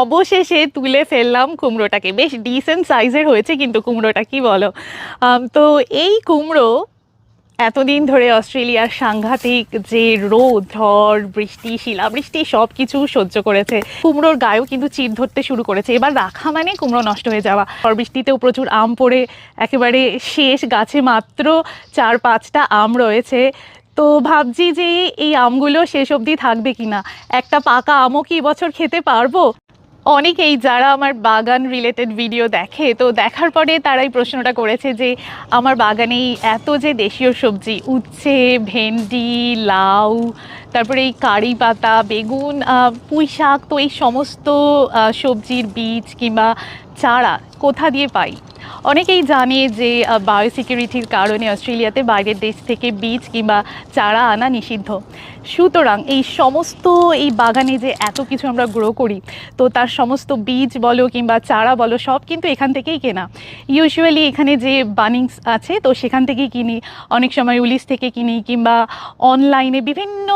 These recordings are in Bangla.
অবশেষে তুলে ফেললাম কুমড়োটাকে। বেশ ডিসেন্ট সাইজের হয়েছে কিন্তু কুমড়োটা, কি বলো? তো এই কুমড়ো এতদিন ধরে অস্ট্রেলিয়ার সাংঘাতিক যে রোদ, ঝড়, বৃষ্টি, শিলাবৃষ্টি সব কিছু সহ্য করেছে। কুমড়োর গায়েও কিন্তু চির ধরতে শুরু করেছে। এবার রাখা মানে কুমড়ো নষ্ট হয়ে যাওয়া। ঝড় বৃষ্টিতেও প্রচুর আম পড়ে, একেবারে শেষ গাছে মাত্র চার পাঁচটা আম রয়েছে। তো ভাবছি যে এই আমগুলো শেষ অবধি থাকবে কিনা? একটা পাকা আমও কি বছর খেতে পারব? অনেকেই যারা আমার বাগান রিলেটেড ভিডিও দেখে, তো দেখার পরে তারাই প্রশ্নটা করেছে যে, আমার বাগানে এত যে দেশীয় সবজি, উচ্ছে, ভেন্ডি, লাউ, তারপরে এই কারি পাতা, বেগুন পুঁই শাক, তো এই সমস্ত সবজির বীজ কিংবা চারা কোথা দিয়ে পাই? অনেকেই জানে যে বায়োসিকিউরিটির কারণে অস্ট্রেলিয়াতে বাইরের দেশ থেকে বীজ কিংবা চারা আনা নিষিদ্ধ। সুতরাং এই সমস্ত এই বাগানে যে এত কিছু আমরা গ্রো করি, তো তার সমস্ত বীজ বলো কিংবা চারা বলো, সব কিন্তু এখান থেকেই কেনা। ইউজুয়ালি এখানে যে বানিংস আছে, তো সেখান থেকেই কিনি। অনেক সময় উলিশ থেকে কিনি কিংবা অনলাইনে বিভিন্ন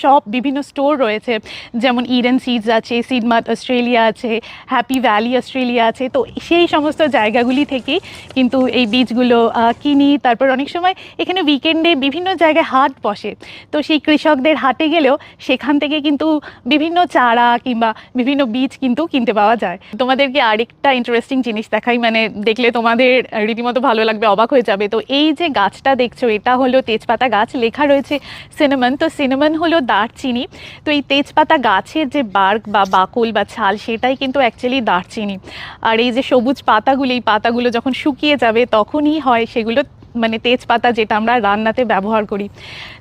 শপ বিভিন্ন স্টোর রয়েছে। যেমন ইডেন সিডস আছে সিডমার্ট অস্ট্রেলিয়া আছে হ্যাপি ভ্যালি অস্ট্রেলিয়া আছে। তো সেই সমস্ত জায়গাগুলি থেকেই কিন্তু এই বীজগুলো কিনি। তারপর অনেক সময় এখানে উইকেন্ডে বিভিন্ন জায়গায় হাট বসে। তো সেই কৃষকদের হাটে গেলেও সেখান থেকে কিন্তু বিভিন্ন চারা কিংবা বিভিন্ন বীজ কিন্তু কিনতে পাওয়া যায়। তোমাদেরকে আরেকটা ইন্টারেস্টিং জিনিস দেখাই? মানে দেখলে তোমাদের রীতিমতো ভালো লাগবে, অবাক হয়ে যাবে। তো এই যে গাছটা দেখছ, এটা হলো তেজপাতা গাছ। লেখা রয়েছে সিনেমন তো সিনেমন হলো দারচিনি। তো এই তেজপাতা গাছের যে বার্ক বা বাকল বা ছাল, সেটাই কিন্তু অ্যাকচুয়ালি দারচিনি। আর এই যে সবুজ পাতাগুলি, এই পাতাগুলো যখন শুকিয়ে যাবে, তখনই হয় সেগুলো মানে তেজপাতা যেটা আমরা রান্নাতে ব্যবহার করি।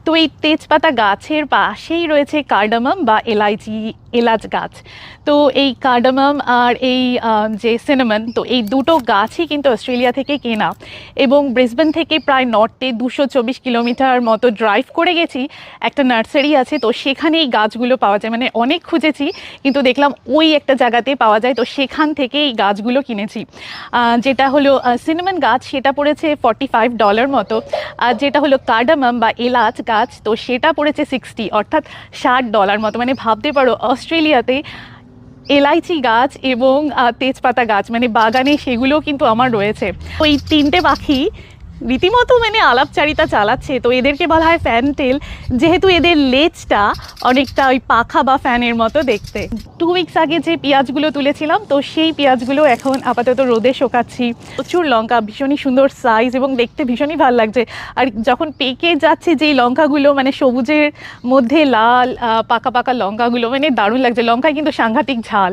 তো এই তেজপাতা গাছের পাশেই রয়েছে কার্ডামাম বা এলাইচি এলাচ গাছ। তো এই কার্ডামাম আর এই যে সিনেমন, তো এই দুটো গাছই কিন্তু অস্ট্রেলিয়া থেকে কেনা। এবং ব্রিসবেন থেকে প্রায় নর্থে দুশো চব্বিশ কিলোমিটার মতো ড্রাইভ করে গেছি। একটা নার্সারি আছে, তো সেখানে এই গাছগুলো পাওয়া যায়। মানে অনেক খুঁজেছি, কিন্তু দেখলাম ওই একটা জায়গাতে পাওয়া যায়, তো সেখান থেকে এই গাছগুলো কিনেছি। যেটা হলো সিনেমন গাছ, সেটা পড়েছে ফর্টি ফাইভ ডলার মতো। আর যেটা হলো কার্ডামাম বা এলাচ গাছ, তো সেটা পড়েছে সিক্সটি অর্থাৎ ষাট ডলার মতো। মানে ভাবতে পারো অস্ট্রেলিয়াতে এলাইচি গাছ এবং তেজপাতা গাছ মানে বাগানে সেগুলো কিন্তু আমার রয়েছে। ওই তিনটে পাখি রীতিমতো মানে আলাপচারিতা চালাচ্ছে, তো এদেরকে বলা হয় ফ্যান টেল যেহেতু এদের লেজটা অনেকটা ওই পাখা বা ফ্যানের মতো দেখতে। টু উইকস আগে যে পেঁয়াজগুলো তুলেছিলাম, তো সেই পেঁয়াজগুলো এখন আপাতত রোদে শোকাচ্ছি। প্রচুর লঙ্কা, ভীষণই সুন্দর সাইজ এবং দেখতে ভীষণই ভালো লাগছে। আর যখন পেকে যাচ্ছে যেই লঙ্কাগুলো মানে সবুজের মধ্যে লাল পাকা পাকা লঙ্কাগুলো মানে দারুণ লাগছে। লঙ্কায় কিন্তু সাংঘাতিক ঝাল।